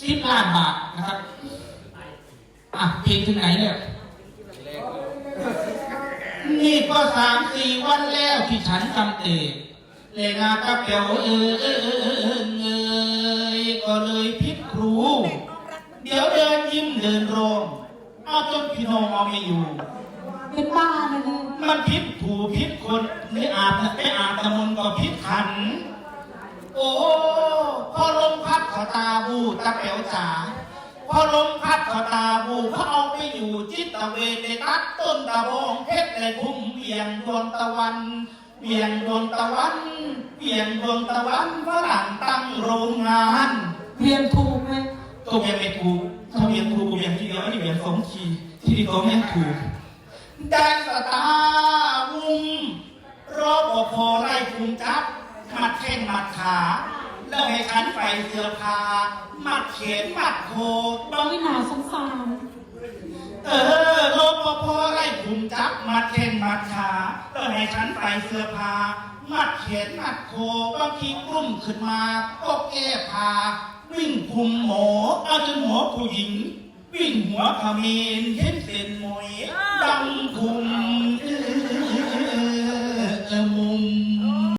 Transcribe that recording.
สิบล้านบาทนะครับ อะเพลงถึงไหนเนี่ย นี่ก็สามสี่วันแล้วที่ฉันจำเตะเลยงากระเปียวเออเออเออเออเออเอยก็เลยพิษครู เดี๋ยวเดินยิ้มเดินโรงเอาจนพี่น้องเอาไม่อยู่ เป็นบ้าเลยเนี่ยมันพิษถูพิษคนไม่อาบไม่อาบน้ำมนต์ก็พิษขัน ดเขาตาบูตะเปียวจ๋าพอลมพัดเขาตาบูเขาเอาไปอยู่จิตตะเวนในตัดต้นตะบองเพชรในคุ้มเบี่ยงดวงตะวันเบี่ยงดวงตะวันเบี่ยงดวงตะวันฝรั่งตั้งโรงงานเรียนถูกไหมตัวเบียงไม่ถูกถ้าเบียงถูกกูเบียงทีเดียวนี่เบียงสองทีที่นี่ก็ไม่ถูกได้สตาร์วุ้งรอบพอไล่คุมจับมัดแข้งมัดขา แล้วให้ฉันใส่เสื้อผ้ามัดเขนมัดโคน้องวินาสงสาร เออรบพอไล่คุมจับมัดแข้งมัดขาแล้วให้ฉันใส่เสื้อผ้ามัดเขนมัดโคบางทีกลุ่มขึ้นมาก็แก้ผ้าวิ่งคุมหมอเอาจนหมอผู้หญิง วิ่งหัวขมิ้นเห็นเส้นหมวยดังคุม